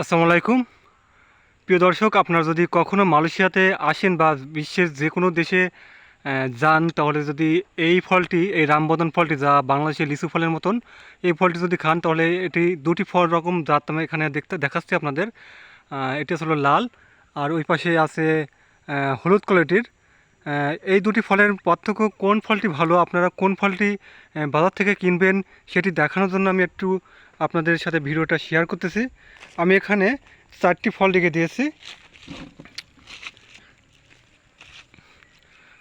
আসসালামু আলাইকুম। প্রিয় দর্শক, আপনারা যদি কখনো মালয়েশিয়াতে আসেন বা বিশ্বের যে কোনো দেশে যান, তাহলে যদি এই ফলটি, এই রামবদন ফলটি যা বাংলাদেশের লিচু ফলের মতন, এই ফলটি যদি খান, তাহলে এটি দুটি ফল রকম জাত আমি এখানে দেখতে, দেখাচ্ছি আপনাদের। এটি হলো লাল, আর ওই পাশে আছে হলুদ কোয়ালিটির এই দুটি ফলের পার্থক্য কোন ফলটি ভালো? আপনারা কোন ফলটি বাজার থেকে কিনবেন সেটি দেখানোর জন্য আমি একটু আপনাদের সাথে ভিডিওটা শেয়ার করতেছি। আমি এখানে চারটি ফল রেখে দিয়েছি।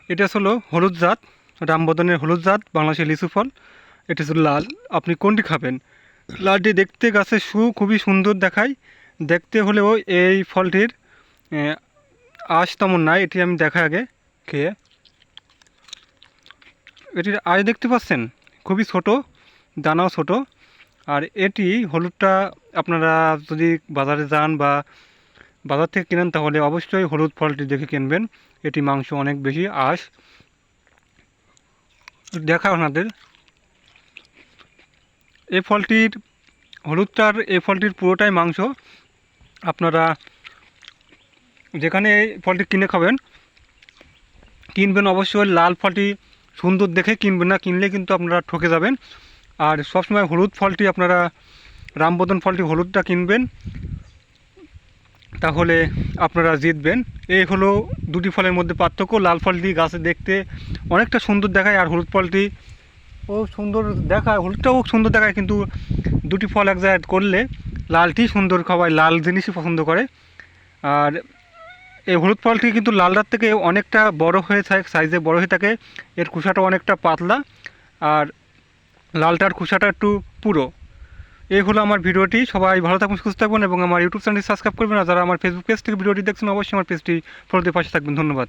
এটা হলো হলুদ জাত, রামবদনের হলুদ জাত বাংলাদেশের লিচু ফল। এটা হলো লাল। আপনি কোনটি খাবেন? লালটি দেখতে গাছের সু, খুবই সুন্দর দেখায়। দেখতে হলেও এই ফলটির আঁশ তেমন নাই, এটি আমি দেখা আগে। খেয়ে এটির আঁশ দেখতে পাচ্ছেন, খুবই ছোট, দানাও ছোট। আর এটি হলুদটা আপনারা যদি বাজারে যান বা বাজার থেকে কেনেন তাহলে অবশ্যই হলুদ ফলটি দেখে কিনবেন। এটি মাংস অনেক বেশি আঁশ। দেখা আপনাদের। এই ফলটির হলুদটার এই ফলটির পুরোটাই মাংস। আপনারা যেখানে এই ফলটি কিনে খাবেন কিনবেন অবশ্যই, লাল ফলটি সুন্দর দেখে কিনবেন না, কিনলে কিন্তু আপনারা ঠকে যাবেন। আর সবসময় হলুদ ফলটি আপনারা, রামবদন ফলটি হলুদটা কিনবেন, তাহলে আপনারা জিতবেন। এই হলো দুটি ফলের মধ্যে পার্থক্য, লাল ফলটি গাছে দেখতে অনেকটা সুন্দর দেখায় আর হলুদ ফলটি ও সুন্দর দেখায়, হলুদটাও সুন্দর দেখায়, কিন্তু দুটি ফল এক জায়গায় করলে লালটি সুন্দর খাওয়ায়, লাল জিনিসই পছন্দ করে। আর এই হলুদ ফলটি কিন্তু লালটার থেকে অনেকটা বড় হয়ে থাকে সাইজে বড় হয়ে থাকে। এর খোসাটা অনেকটা পাতলা আর লালটার খোসাটা একটু পুরো। এই হলো আমার ভিডিওটি। সবাই ভালো থাকবেন সুস্থ থাকবেন এবং আমার ইউটিউব চ্যানেলটি সাবস্ক্রাইব করবেন। আর যারা আমার ফেসবুক পেজ থেকে ভিডিওটি দেখছেন, অবশ্যই আমার পেজটি ফলো দিয়ে পাশে থাকবেন। ধন্যবাদ।